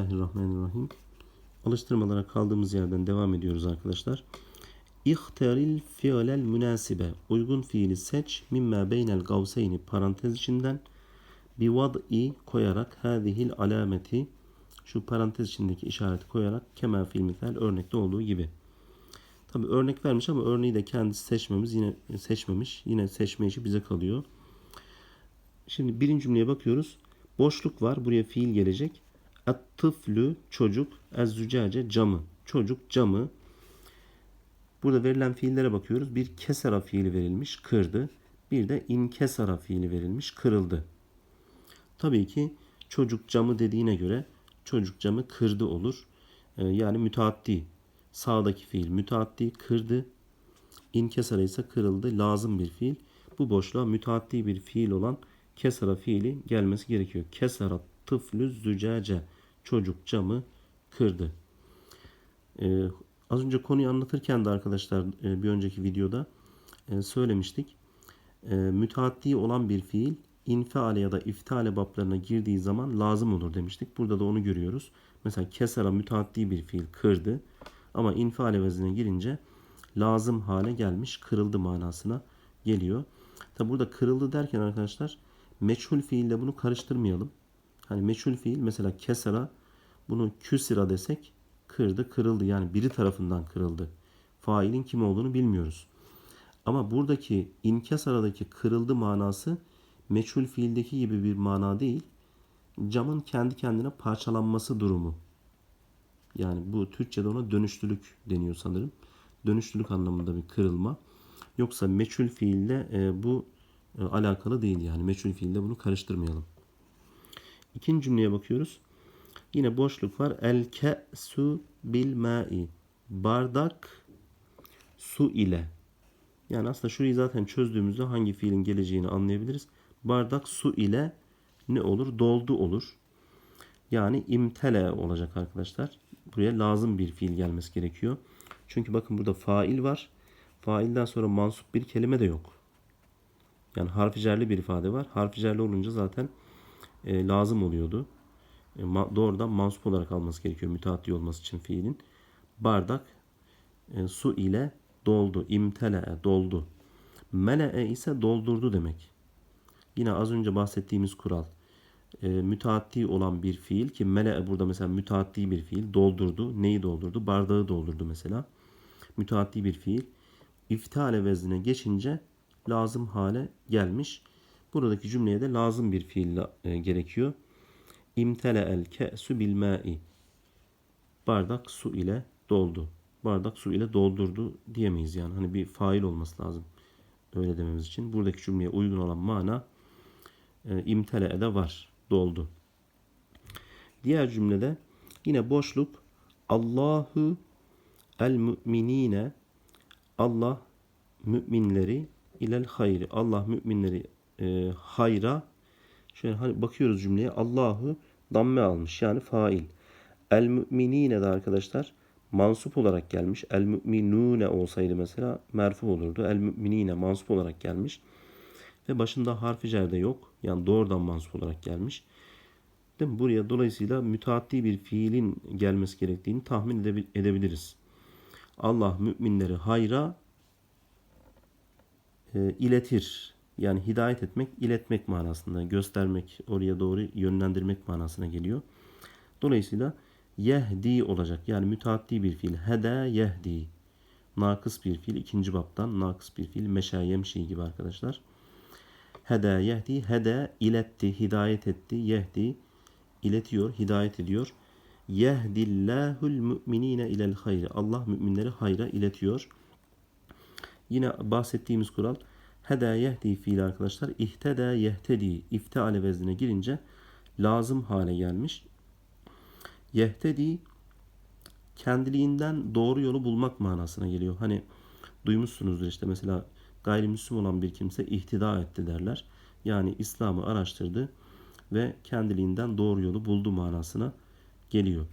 Bismillahirrahmanirrahim. Alıştırmalara kaldığımız yerden devam ediyoruz arkadaşlar. İhtaril fiilel münasibe. Uygun fiili seç. Mimma beynel gavseyni parantez içinden bi vad'i koyarak hadihil alameti şu parantez içindeki işareti koyarak kema fil misal örnekte olduğu gibi. Tabi örnek vermiş ama örneği de kendisi seçmemiz yine seçmemiş. Yine seçme işi bize kalıyor. Şimdi birinci cümleye bakıyoruz. Boşluk var. Buraya fiil gelecek. At-tıflü çocuk. Ez-zücace camı. Çocuk camı. Burada verilen fiillere bakıyoruz. Bir kesara fiili verilmiş. Kırdı. Bir de inkesara fiili verilmiş. Kırıldı. Tabii ki çocuk camı dediğine göre çocuk camı kırdı olur. Ee, yani müteaddi. Sağdaki fiil müteaddi kırdı. İnkesara ise kırıldı. Lazım bir fiil. Bu boşluğa müteaddi bir fiil olan kesara fiili gelmesi gerekiyor. Kesara tıflü zücace. Çocuk camı kırdı. Ee, az önce konuyu anlatırken de arkadaşlar e, bir önceki videoda e, söylemiştik. E, müteaddi olan bir fiil infiale ya da iftale bablarına girdiği zaman lazım olur demiştik. Burada da onu görüyoruz. Mesela kesara müteaddi bir fiil kırdı ama infiale veznine girince lazım hale gelmiş, kırıldı manasına geliyor. Tabi burada kırıldı derken arkadaşlar meçhul fiille bunu karıştırmayalım. Hani meçhul fiil mesela kesara bunu küsira desek kırdı, kırıldı. Yani biri tarafından kırıldı. Failin kim olduğunu bilmiyoruz. Ama buradaki inkesaradaki kırıldı manası meçhul fiildeki gibi bir mana değil. Camın kendi kendine parçalanması durumu. Yani bu Türkçe'de ona dönüştülük deniyor sanırım. Dönüştülük anlamında bir kırılma. Yoksa meçhul fiille e, bu e, alakalı değil yani. Meçhul fiilde bunu karıştırmayalım. İkinci cümleye bakıyoruz. Yine boşluk var. El ke'su bil ma'i. Bardak su ile. Yani aslında şurayı zaten çözdüğümüzde hangi fiilin geleceğini anlayabiliriz. Bardak su ile ne olur? Doldu olur. Yani imtele olacak arkadaşlar. Buraya lazım bir fiil gelmesi gerekiyor. Çünkü bakın burada fail var. Failden sonra mansup bir kelime de yok. Yani harfi cerli bir ifade var. Harfi cerli olunca zaten e, lazım oluyordu. E, ma, doğrudan mansup olarak alması gerekiyor müteaddi olması için fiilin. Bardak e, su ile doldu. İmtele'e doldu. Mele'e ise doldurdu demek. Yine az önce bahsettiğimiz kural. E, müteaddi olan bir fiil ki mele'e burada mesela müteaddi bir fiil doldurdu. Neyi doldurdu? Bardağı doldurdu mesela. Müteaddi bir fiil. İftale veznine geçince lazım hale gelmiş. Buradaki cümleye de lazım bir fiil e, gerekiyor. İmtele el ke'su bil ma'i. Bardak su ile doldu. Bardak su ile doldurdu diyemeyiz yani. Hani bir fail olması lazım. Öyle dememiz için. Buradaki cümleye uygun olan mana e, imtele'e de var. Doldu. Diğer cümlede yine boşluk Allahu el müminine Allah müminleri ilel hayri. Allah müminleri e, hayra şöyle hani bakıyoruz cümleye Allahu damme almış yani fail. El müminine de arkadaşlar mansup olarak gelmiş. El müminune olsaydı mesela merfu olurdu. El müminine mansup olarak gelmiş. Ve başında harfi cerde yok. Yani doğrudan mansup olarak gelmiş. Değil mi? Buraya dolayısıyla müteaddi bir fiilin gelmesi gerektiğini tahmin edebiliriz. Allah müminleri hayra e, iletir. Yani hidayet etmek, iletmek manasında, göstermek, oraya doğru yönlendirmek manasına geliyor. Dolayısıyla yehdi olacak. Yani müteaddi bir fiil. Hede yehdi. Nakıs bir fiil. ikinci baptan nakıs bir fiil. Meşa yemşi gibi arkadaşlar. Hede yehdi. Hede iletti, hidayet etti. Yehdi iletiyor, hidayet ediyor. Yehdillahul müminine ilel hayri. Allah müminleri hayra iletiyor. Yine bahsettiğimiz kural heda yehdi fiil arkadaşlar. İhteda yehtedi ifteale veznine girince lazım hale gelmiş. Yehtedi kendiliğinden doğru yolu bulmak manasına geliyor. Hani duymuşsunuzdur işte mesela gayrimüslim olan bir kimse ihtida etti derler. Yani İslam'ı araştırdı ve kendiliğinden doğru yolu buldu manasına geliyor.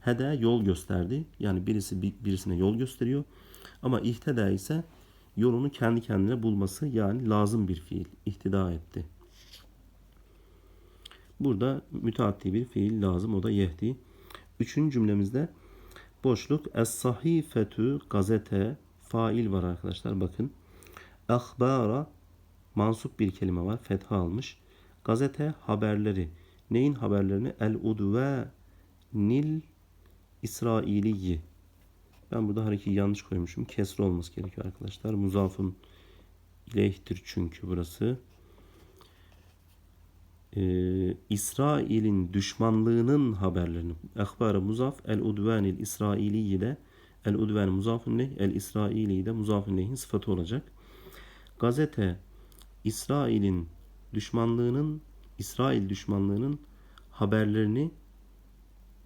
Hede yol gösterdi. Yani birisi birisine yol gösteriyor. Ama ihteda ise yolunu kendi kendine bulması yani lazım bir fiil. İhtida etti. Burada müteaddi bir fiil lazım. O da yehdi. Üçüncü cümlemizde boşluk es-sahifetü gazete fail var arkadaşlar bakın. Ahbara mansup bir kelime var. Fetha almış. Gazete haberleri. Neyin haberlerini? El udve nil İsrailiyi. Ben burada harekeyi yanlış koymuşum. Kesre olması gerekiyor arkadaşlar. Muzafın ileyhtir çünkü burası. Ee, İsrail'in düşmanlığının haberlerini. Ehbar-ı muzaf el udvanil İsrailiyi de el udvan muzafın leh el İsraili de muzafın lehin sıfatı olacak. Gazete İsrail'in düşmanlığının İsrail düşmanlığının haberlerini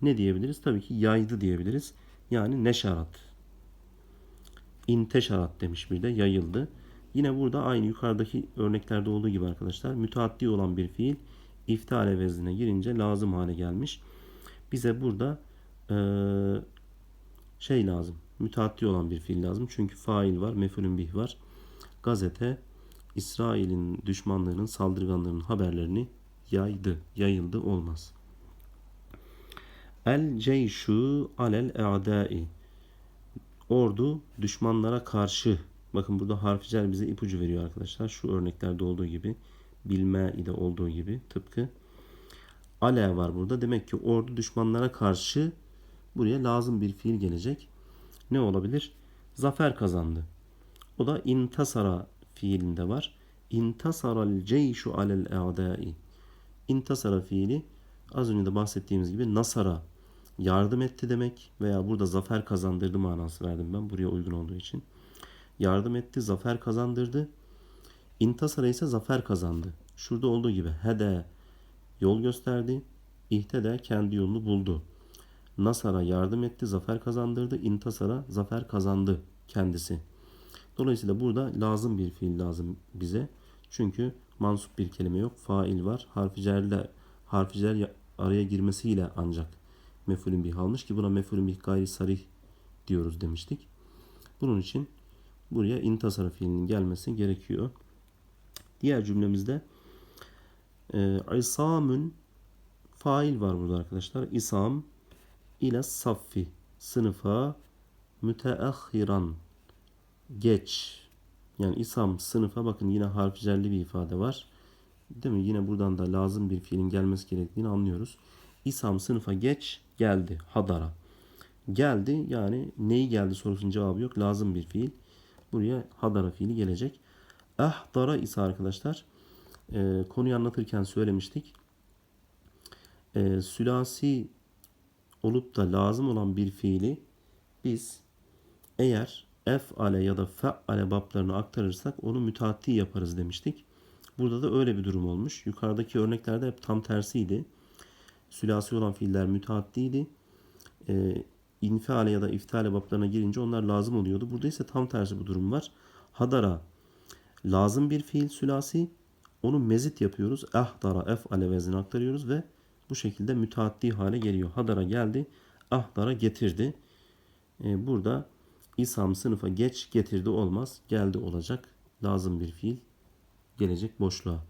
ne diyebiliriz? Tabii ki yaydı diyebiliriz. Yani neşarat. İnteşarat demiş bir de yayıldı. Yine burada aynı yukarıdaki örneklerde olduğu gibi arkadaşlar müteaddi olan bir fiil iftale veznine girince lazım hale gelmiş. Bize burada eee, şey lazım. Müteaddi olan bir fiil lazım. Çünkü fail var, mefulün bih var. Gazete İsrail'in düşmanlığının, saldırganlarının haberlerini yaydı, yayıldı olmaz. El ceyşu alel e'dai. Ordu düşmanlara karşı. Bakın burada harficer bize ipucu veriyor arkadaşlar. Şu örneklerde olduğu gibi. Bilme ile olduğu gibi tıpkı. Ale var burada. Demek ki ordu düşmanlara karşı buraya lazım bir fiil gelecek. Ne olabilir? Zafer kazandı. O da intasara fiilinde var. İntasaral ceyşu alel e'dai. İntasara fiili az önce de bahsettiğimiz gibi nasara yardım etti demek veya burada zafer kazandırdı manası verdim ben buraya uygun olduğu için. Yardım etti, zafer kazandırdı. İntasara ise zafer kazandı. Şurada olduğu gibi hede yol gösterdi. İhte de kendi yolunu buldu. Nasara yardım etti, zafer kazandırdı. İntasara zafer kazandı kendisi. Dolayısıyla burada lazım bir fiil lazım bize. Çünkü mansup bir kelime yok. Fail var. Harfi cerle harfi cer araya girmesiyle ancak mefulün bih almış ki buna mefulün bih gayri sarih diyoruz demiştik. Bunun için buraya intasara fiilinin gelmesi gerekiyor. Diğer cümlemizde e, isamün fail var burada arkadaşlar. İsam ile saffi sınıfa müteahhiran geç yani isam sınıfa bakın yine harfcerli bir ifade var. Değil mi? Yine buradan da lazım bir fiilin gelmesi gerektiğini anlıyoruz. İsam sınıfa geç geldi. Hadara. Geldi yani neyi geldi sorusunun cevabı yok. Lazım bir fiil. Buraya hadara fiili gelecek. Ahdara ise arkadaşlar e, konuyu anlatırken söylemiştik. E, sülasi olup da lazım olan bir fiili biz eğer ef'ale ya da fe'ale bablarını aktarırsak onu müteaddi yaparız demiştik. Burada da öyle bir durum olmuş. Yukarıdaki örneklerde hep tam tersiydi. Sülasi olan fiiller müteaddiydi. Ee, infiale ya da iftale bablarına girince onlar lazım oluyordu. Burada ise tam tersi bu durum var. Hadara lazım bir fiil sülasi. Onu mezit yapıyoruz. Ahdara ef'ale veznine aktarıyoruz ve bu şekilde müteaddi hale geliyor. Hadara geldi. Ahdara getirdi. Ee, burada İsam sınıfa geç getirdi olmaz. Geldi olacak. Lazım bir fiil gelecek boşluğa.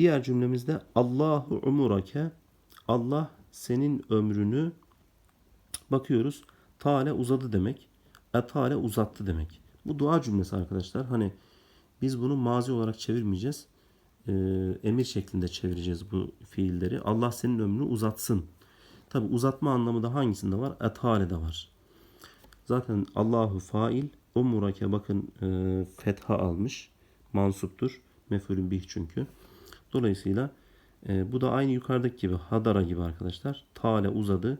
Diğer cümlemizde Allahu umurake Allah senin ömrünü bakıyoruz. Tale uzadı demek. Etale uzattı demek. Bu dua cümlesi arkadaşlar. Hani biz bunu mazi olarak çevirmeyeceğiz. Ee, emir şeklinde çevireceğiz bu fiilleri. Allah senin ömrünü uzatsın. Tabi uzatma anlamı da hangisinde var? Etale de var. Zaten Allahu fail umurake bakın e, fetha almış. Mansuptur. Mefulün bih çünkü. Dolayısıyla e, bu da aynı yukarıdaki gibi hadara gibi arkadaşlar. Tale uzadı.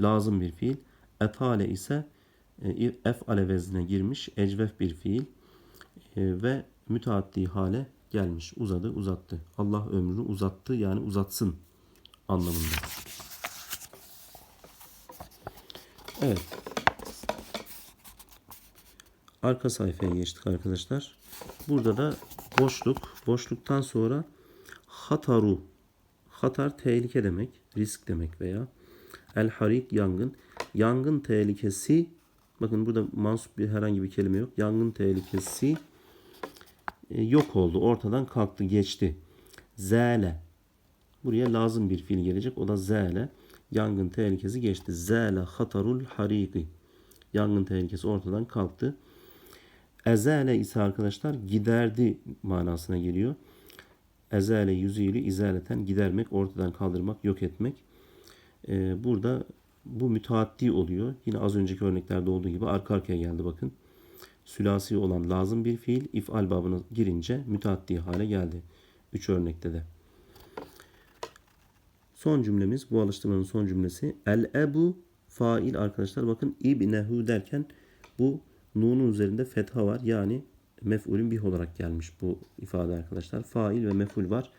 Lazım bir fiil. Etale ise e, ef'ale veznine girmiş. Ecvef bir fiil. E, ve müteaddi hale gelmiş. Uzadı, uzattı. Allah ömrünü uzattı yani uzatsın anlamında. Evet. Arka sayfaya geçtik arkadaşlar. Burada da boşluk. Boşluktan sonra hataru. Hatar tehlike demek. Risk demek veya el harik yangın. Yangın tehlikesi bakın burada mansup bir herhangi bir kelime yok. Yangın tehlikesi e, yok oldu. Ortadan kalktı, geçti. Zele. Buraya lazım bir fiil gelecek. O da zele. Yangın tehlikesi geçti. Zâle hatarul hariki. Yangın tehlikesi ortadan kalktı. Ezale ise arkadaşlar giderdi manasına geliyor. Ezale yüzüyle izaleten gidermek, ortadan kaldırmak, yok etmek. Ee, burada bu müteaddi oluyor. Yine az önceki örneklerde olduğu gibi arka arkaya geldi bakın. Sülasi olan lazım bir fiil ifal babına girince müteaddi hale geldi. Üç örnekte de. Son cümlemiz bu alıştırmanın son cümlesi. El ebu fail arkadaşlar bakın ibnehu derken bu nunun üzerinde fetha var. Yani mef'ulün bih olarak gelmiş bu ifade arkadaşlar. Fail ve mef'ul var.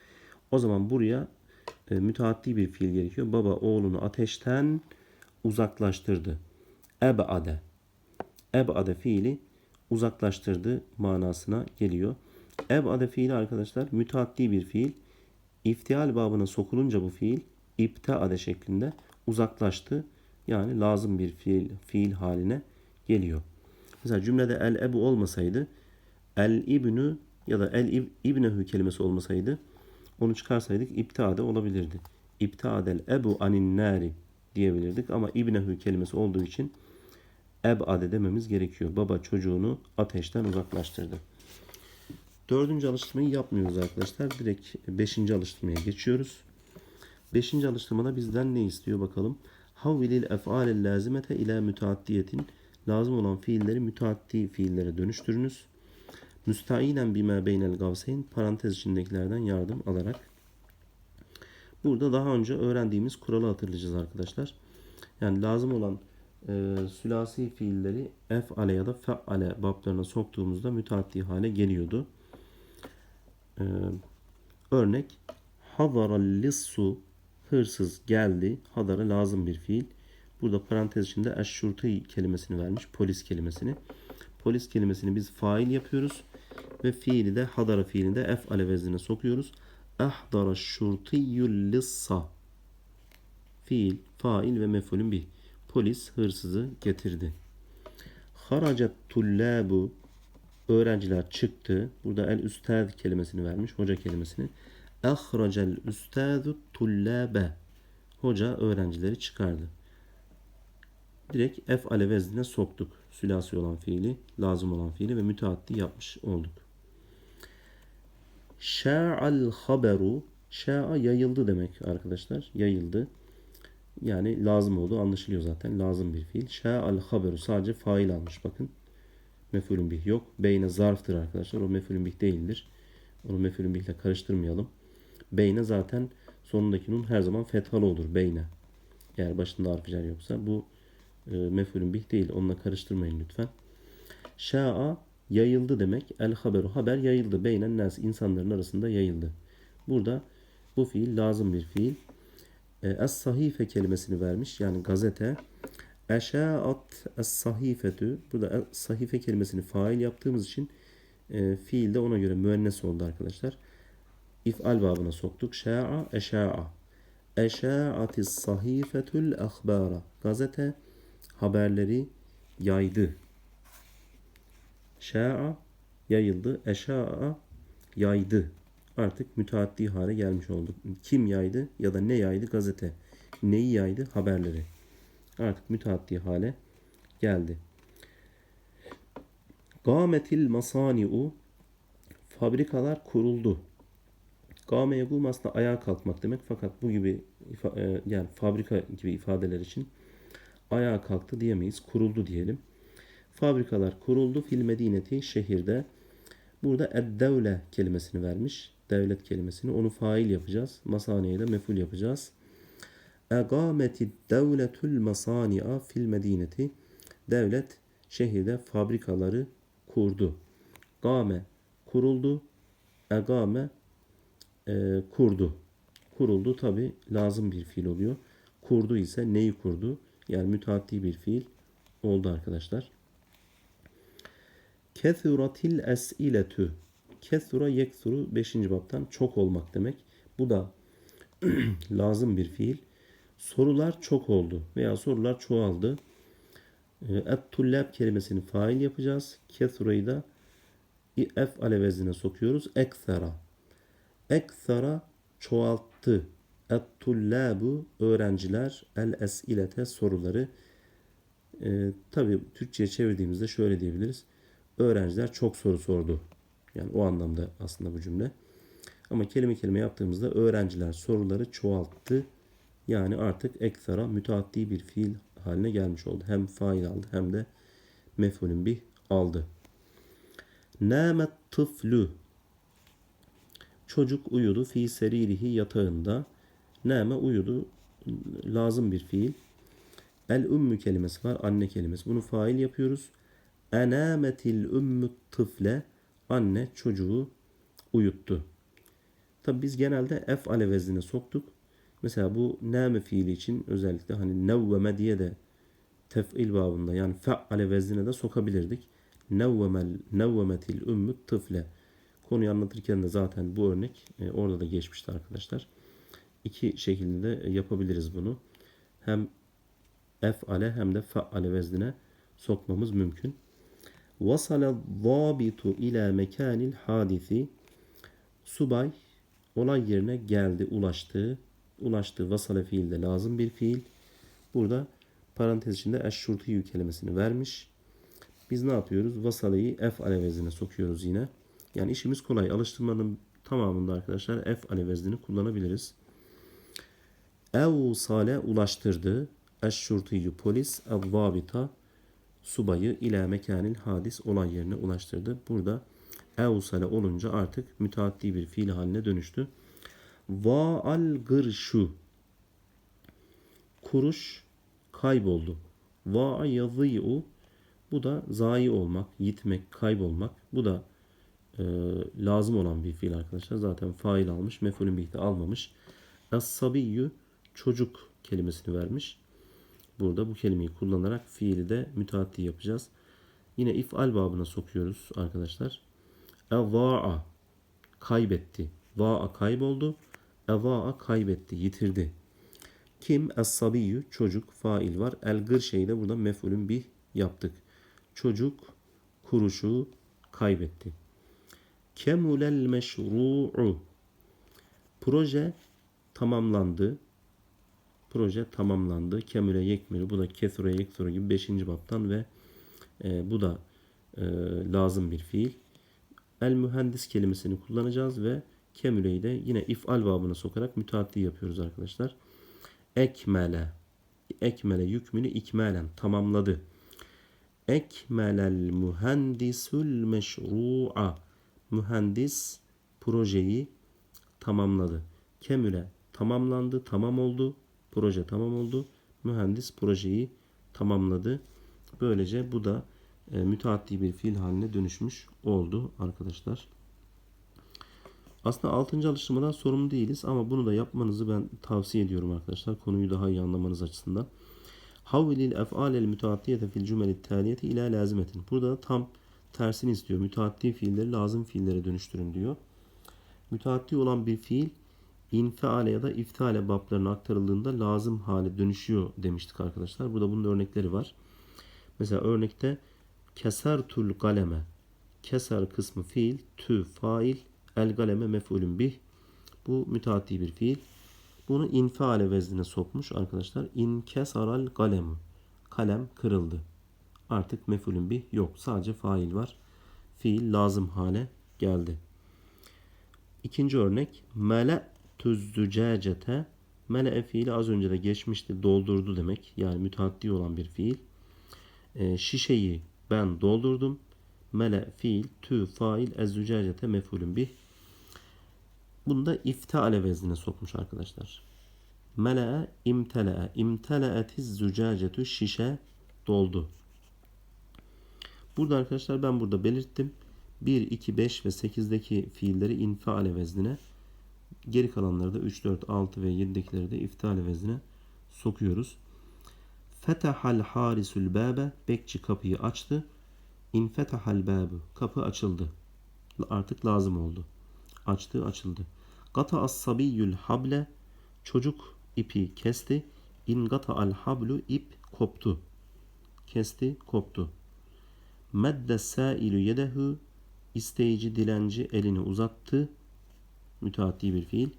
O zaman buraya e, müteaddi bir fiil gerekiyor. Baba oğlunu ateşten uzaklaştırdı. Ebade. Ebade fiili uzaklaştırdı manasına geliyor. Ebade fiili arkadaşlar müteaddi bir fiil. İftial babına sokulunca bu fiil iptaade şeklinde uzaklaştı. Yani lazım bir fiil, fiil haline geliyor. Mesela cümlede el ebu olmasaydı el ibnü ya da el ib, ibnehu kelimesi olmasaydı onu çıkarsaydık iptade olabilirdi. İptadel ebu anin nari diyebilirdik ama ibnehu kelimesi olduğu için ebade dememiz gerekiyor. Baba çocuğunu ateşten uzaklaştırdı. Dördüncü alıştırmayı yapmıyoruz arkadaşlar. Direkt beşinci alıştırmaya geçiyoruz. Beşinci alıştırmada bizden ne istiyor bakalım. Havvilil ef'alel lazimete ila müteaddiyetin lazım olan fiilleri müteaddi fiillere dönüştürünüz. Müstainen bima beynel gavseyn parantez içindekilerden yardım alarak. Burada daha önce öğrendiğimiz kuralı hatırlayacağız arkadaşlar. Yani lazım olan e, sülasi fiilleri ef'ale ya da fe'ale bablarına soktuğumuzda müteaddi hale geliyordu. E, örnek Hadaral lissu hırsız geldi. Hadara lazım bir fiil. Burada parantez içinde eşşurti kelimesini vermiş. Polis kelimesini. Polis kelimesini biz fail yapıyoruz. Ve fiili de hadara fiilini de ef'ale veznine sokuyoruz. Ahdara şurtiyyul lissa. Fiil, fail ve mef'ulün bih. Polis hırsızı getirdi. Haracet tullabu öğrenciler çıktı. Burada el üstad kelimesini vermiş. Hoca kelimesini. Ahracel üstadu tullabe. Hoca öğrencileri çıkardı. Direkt ef'ale veznine soktuk. Sülasi olan fiili, lazım olan fiili ve müteaddi yapmış olduk. Şa'al haberu Şa'a yayıldı demek arkadaşlar. Yayıldı. Yani lazım oldu anlaşılıyor zaten. Lazım bir fiil. Şa'al haberu sadece fail almış bakın. Mefulün bih yok. Beyne zarftır arkadaşlar. O mefulün bih değildir. Onu mefulün bihle karıştırmayalım. Beyne zaten sonundaki nun her zaman fethalı olur. Beyne. Eğer başında harfiler yoksa bu e, mefulün bih değil. Onunla karıştırmayın lütfen. Şa'a yayıldı demek. El haberu haber yayıldı. Beynen nas insanların arasında yayıldı. Burada bu fiil lazım bir fiil. E, Es-sahife kelimesini vermiş. Yani gazete. Eşa'at es-sahifetü. Burada sahife kelimesini fail yaptığımız için e, fiil de ona göre müennes oldu arkadaşlar. İf'al babına soktuk. Şa'a eşa'a. Eşa'atis sahifetül ahbara. Gazete haberleri yaydı. Şa'a yayıldı. Eşa'a yaydı. Artık müteaddi hale gelmiş olduk. Kim yaydı ya da ne yaydı? Gazete. Neyi yaydı? Haberleri. Artık müteaddi hale geldi. Gametil masani'u fabrikalar kuruldu. Game yegum aslında ayağa kalkmak demek fakat bu gibi e, yani fabrika gibi ifadeler için ayağa kalktı diyemeyiz. Kuruldu diyelim. Fabrikalar kuruldu fil medineti şehirde. Burada ed-devle kelimesini vermiş. Devlet kelimesini. Onu fail yapacağız. Masaniye de meful yapacağız. Egameti devletül masani'a fil medineti. Devlet şehirde fabrikaları kurdu. Game kuruldu. Egame e, kurdu. Kuruldu tabi lazım bir fiil oluyor. Kurdu ise neyi kurdu? Yani müteaddi bir fiil oldu arkadaşlar. Kethuratil es'iletü. Kethura yeksuru 5. baptan çok olmak demek. Bu da lazım bir fiil. Sorular çok oldu veya sorular çoğaldı. Et-tullab kelimesini fail yapacağız. Kethura'yı da ef alevezine sokuyoruz. Eksera. Eksera çoğalttı. Et-tullabu öğrenciler el esilete soruları e, tabi Türkçe'ye çevirdiğimizde şöyle diyebiliriz. Öğrenciler çok soru sordu. Yani o anlamda aslında bu cümle. Ama kelime kelime yaptığımızda öğrenciler soruları çoğalttı. Yani artık ekstra müteaddi bir fiil haline gelmiş oldu. Hem fail aldı hem de mef'ulün bih aldı. Nâmet tıflü Çocuk uyudu fi seririhi yatağında. Nâme uyudu lazım bir fiil. El ümmü kelimesi var. Anne kelimesi. Bunu fail yapıyoruz. Enâmetil ümmü tıfle. Anne çocuğu uyuttu. Tabi biz genelde f ale veznine soktuk. Mesela bu nâme fiili için özellikle hani nevveme diye de tef'il babında yani fe'ale veznine de sokabilirdik. Nevvemel, nevvemetil ümmü tıfle. Konuyu anlatırken de zaten bu örnek e, orada da geçmişti arkadaşlar. İki şekilde de yapabiliriz bunu. Hem ef'ale hem de fe'ale veznine sokmamız mümkün. Vasala zabitu ila mekanil hadisi Subay olay yerine geldi, ulaştı. Ulaştı vasale fiilde lazım bir fiil. Burada parantez içinde eşşurtiyü kelimesini vermiş. Biz ne yapıyoruz? Vasaleyi f alevezine sokuyoruz yine. Yani işimiz kolay. Alıştırmanın tamamında arkadaşlar f alevezini kullanabiliriz. Evsale ulaştırdı. Eşşurtiyü polis evvabita subayı ila mekanil hadis olay yerine ulaştırdı. Burada evsale olunca artık müteaddi bir fiil haline dönüştü. Va al gırşu kuruş kayboldu. Va yazıyu bu da zayi olmak, yitmek, kaybolmak. Bu da e, lazım olan bir fiil arkadaşlar. Zaten fail almış, mefulün bihti almamış. Es-sabiyyü çocuk kelimesini vermiş. Burada bu kelimeyi kullanarak fiili de müteaddi yapacağız. Yine if'al babına sokuyoruz arkadaşlar. Evva'a kaybetti. Va'a kayboldu. Eva'a kaybetti, yitirdi. Kim? Es-sabiyyü çocuk fail var. El gır de burada mef'ulün bih yaptık. Çocuk kuruşu kaybetti. Kemulel meşru'u Proje tamamlandı. Proje tamamlandı. Kemüle yekmülü. Bu da kesure yeksure gibi 5. baptan ve e, bu da e, lazım bir fiil. El mühendis kelimesini kullanacağız ve kemüleyi de yine if'al babına sokarak müteaddi yapıyoruz arkadaşlar. Ekmele ekmele yükmünü ikmalen tamamladı. Ekmelel mühendisul meşru'a mühendis projeyi tamamladı. Kemüle tamamlandı, tamam oldu. Proje tamam oldu. Mühendis projeyi tamamladı. Böylece bu da e, müteaddi bir fiil haline dönüşmüş oldu arkadaşlar. Aslında 6. alıştırmadan sorumlu değiliz ama bunu da yapmanızı ben tavsiye ediyorum arkadaşlar. Konuyu daha iyi anlamanız açısından. Havvilil ef'alel müteaddiyete fil cümeli taliyeti ila lazimetin. Burada tam tersini istiyor. Müteaddi fiilleri lazım fiillere dönüştürün diyor. Müteaddi olan bir fiil infiale ya da iftale bablarına aktarıldığında lazım hale dönüşüyor demiştik arkadaşlar. Burada bunun örnekleri var. Mesela örnekte keser tul galeme. Keser kısmı fiil, tü fail, el galeme mef'ulün bih. Bu müteaddi bir fiil. Bunu infiale veznine sokmuş arkadaşlar. İn kesaral galemu. Kalem kırıldı. Artık mef'ulün bih yok. Sadece fail var. Fiil lazım hale geldi. İkinci örnek. Mele tüzdücecete. Mele fiili az önce de geçmişti. Doldurdu demek. Yani müteaddi olan bir fiil. E, şişeyi ben doldurdum. Mele fiil, tü fail, ezzücecete mef'ulün bih. Bunu da ifteale veznine sokmuş arkadaşlar. Mele'e imtele'e. İmtele'etiz zücacetu şişe doldu. Burada arkadaşlar ben burada belirttim. 1, 2, 5 ve 8'deki fiilleri infiale veznine geri kalanları da 3, 4, 6 ve 7'dekileri de iftale veznine sokuyoruz. Fetehal harisul babe bekçi kapıyı açtı. İnfetehal babu kapı açıldı. Artık lazım oldu. Açtı açıldı. Gata as sabiyyül hable çocuk ipi kesti. İn gata al hablu ip koptu. Kesti koptu. Medde sailu yedehu isteyici dilenci elini uzattı. Müteaddi bir fiil.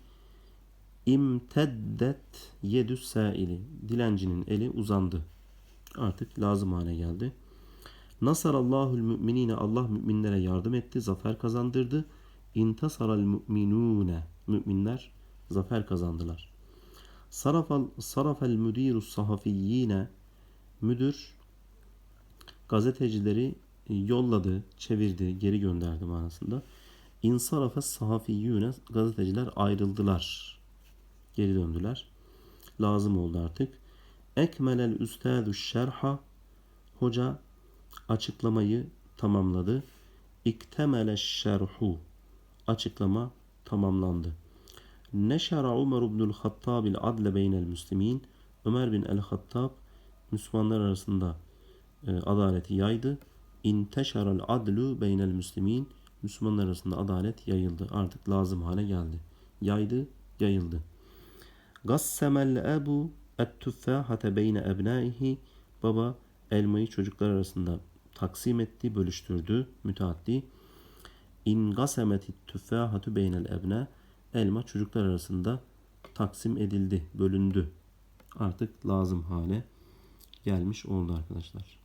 İmteddet yedü saili. Dilencinin eli uzandı. Artık lazım hale geldi. Nasarallahul müminine Allah müminlere yardım etti, zafer kazandırdı. İntasaral müminune. Müminler zafer kazandılar. Sarafal sarafel müdirus sahafiyyine müdür gazetecileri yolladı, çevirdi, geri gönderdi manasında. İnsarafa sahafiyyune gazeteciler ayrıldılar. Geri döndüler. Lazım oldu artık. Ekmelel üstadü şerha hoca açıklamayı tamamladı. İktemele şerhu açıklama tamamlandı. Neşara Ömer ibnül Hattab il adle beynel müslimin Ömer bin el-Hattab Müslümanlar arasında e, adaleti yaydı. İnteşaral adlu beynel müslimin Müslümanlar arasında adalet yayıldı. Artık lazım hale geldi. Yaydı, yayıldı. Gassemel ebu et-tüffahate beyne ebnaihi Baba elmayı çocuklar arasında taksim etti, bölüştürdü, müteaddi. İn gasemetit tüffahatu beynel ebne Elma çocuklar arasında taksim edildi, bölündü. Artık lazım hale gelmiş oldu arkadaşlar.